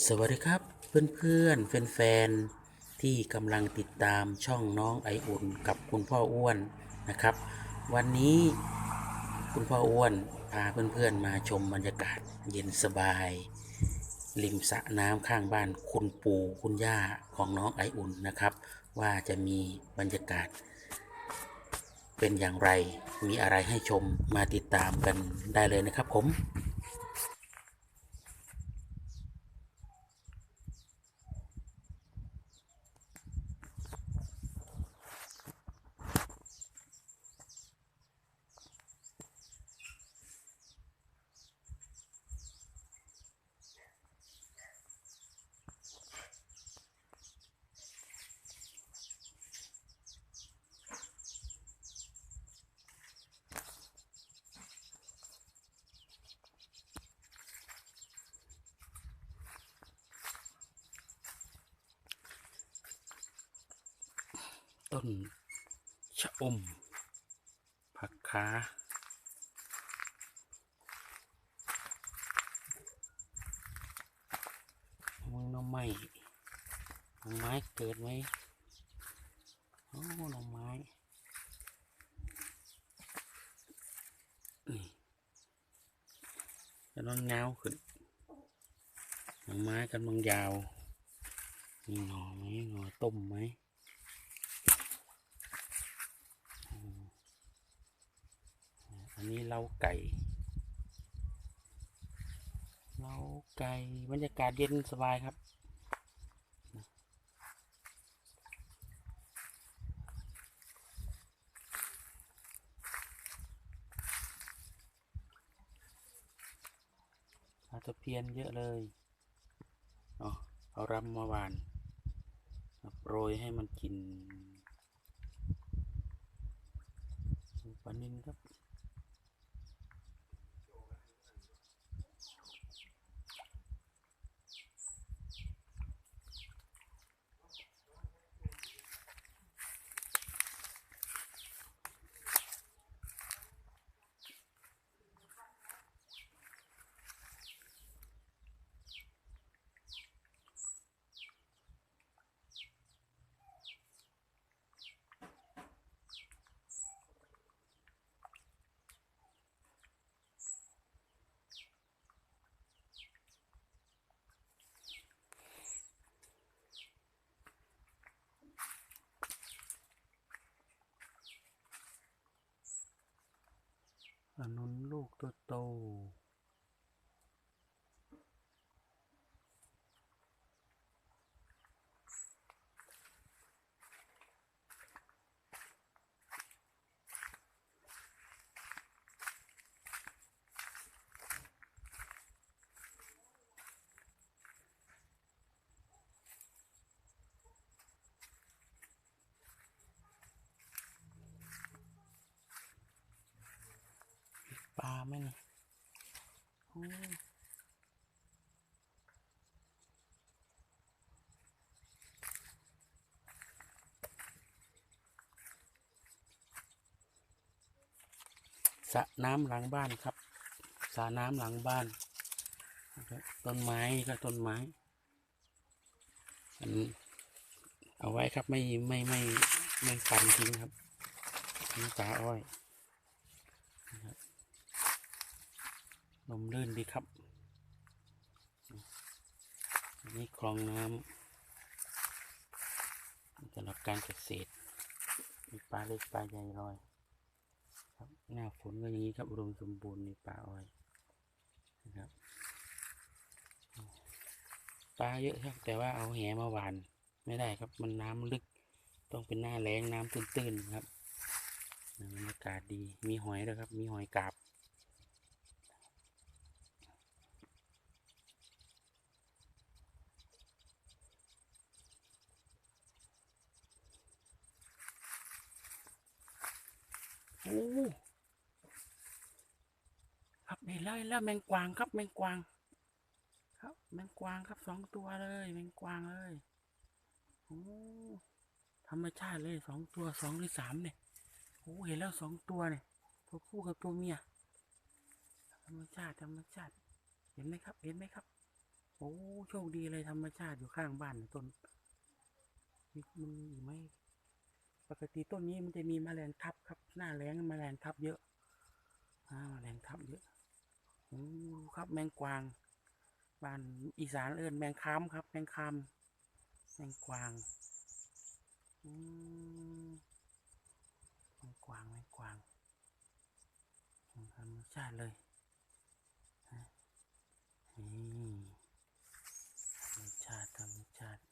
สวัสดีครับเพื่อนๆแฟนๆที่กำลังติดตามช่องน้องไออุ่นกับคุณพ่ออ้วนนะครับ วันนี้คุณพ่ออ้วนพาเพื่อนๆมาชมบรรยากาศเย็นสบาย ริมสระน้ำข้างบ้านคุณปู่คุณย่าของน้องไออุ่นนะครับ ว่าจะมีบรรยากาศ เป็นอย่างไรมีอะไรให้ชมมาติดตามกันได้เลยนะครับผม ต้นชะอม ผักขามึงหน้องไม้หน้องไม้เกิดไหมโอ้หน้องไม้นี่จะนอนเงาขึ้นหน้องไม้กันบางยาวมีหน่อไหมหน่อต้มไหม อันนี้ เล้าไก่ เล้าไก่บรรยากาศเย็นสบายครับปลาตะเพียนเยอะเลยเอาเอารำมาหวานโปรยให้มันกินปลานินครับ นุนลูกตัวโต ป ลาไหมนี่สระน้ำหลังบ้านครับสระน้ำหลังบ้าน ต้นไม้ก็ต้นไม้อันเอาไว้ครับไม่ไม่ไม่ไม่ฟันทิ้งครับนี่ตาอ้อย ลมลื่นดีครับอันนี้คลองน้ำสำหรับการเกษตรมีปลาเล็กปลาใหญ่ลอย ครับหน้าฝนก็อย่างนี้ครับอุดมสมบูรณ์มีปลาอ้อยนะครับปลาเยอะครับ แต่ว่าเอาแหมาหวาน ไม่ได้ครับมันน้ำลึก ต้องเป็นหน้าแรงน้ำตื้นๆครับบรรยากาศดีมีหอยด้วยครับ มีหอยกาบ โอ้ครับเห็น แล้วเห็นแล้วแมงกวางครับแมงกวาง ครับแมงกวางครับสองตัวเลยแมงกวางเลยโอ้ธรรมชาติเลยสองตัวสองหรือสามเนี่ยโอ้เห็นแล้วสองตัวเนี่ยตัวผู้กับตัวเมียธรรมชาติธรรมชาติเห็นไหมครับ เห็นไหมครับ โอ้โชคดีเลยธรรมชาติอยู่ข้างบ้านต้นมีมันมีอีกไหมปกติต้นนี้มันจะมีแมลงทับครับ หน้าแล้งแมลงทับเยอะอ่าแมลงทับเยอะ โอ้ครับแมงกวางบ้านอีสานเอิ้นแมงคามครับ แมงคามแมงกวางแมงกวางแมงกวางมธรรมชาติเลยนี่ธรรมชาติธรรมชาติ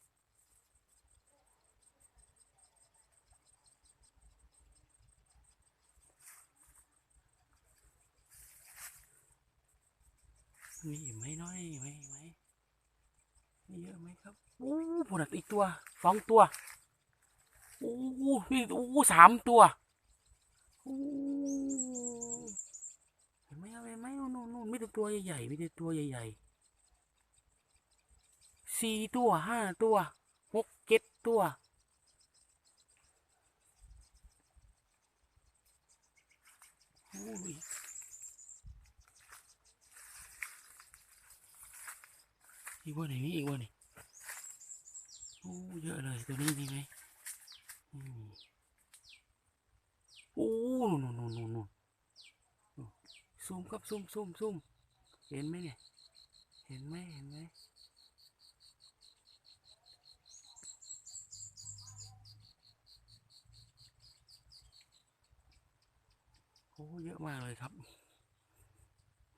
มีอีกไหมน้อยไหมไหมมีเยอะไหมครับโอ้ผลอีกตัวสองตัวโอ้นี่โอ้สามตัวโอ้เห็นไหมเอาเห็นไหมนู่นนู่นนู่นมีแต่ตัวใหญ่ๆมีแต่ตัวใหญ่ๆสี่ตัวห้าตัวหกเจ็ดตัวโอ้ อีกวันไหนมีอีกวันไหนโอ้เยอะเลยตัวนี้มีไหมอืมโอ้นู่นนู่นนู่นนู่นนู่นซูมครับซูมซูมซูมเห็นไหมเนี่ย เห็นไหมเห็นไหมโอ้เยอะมากเลยครับ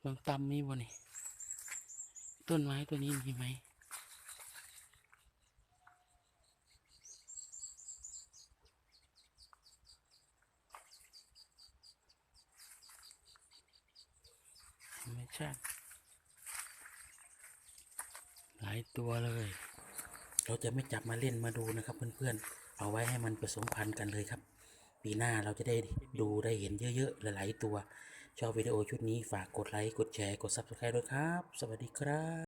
บางตำมีบ่นี่ ต้นไม้ตัวนี้มีไหมไม่ใช่หลายตัวเลย เราจะไม่จับมาเล่นมาดูนะครับ เพื่อนๆ เอาไว้ให้มันผสมพันธุ์กันเลยครับ ปีหน้าเราจะได้ดูได้เห็นเยอะๆ หลายๆตัว ชอบวิดีโอชุดนี้ฝากกดไลค์ กดแชร์ กด Subscribe ด้วยครับ สวัสดีครับ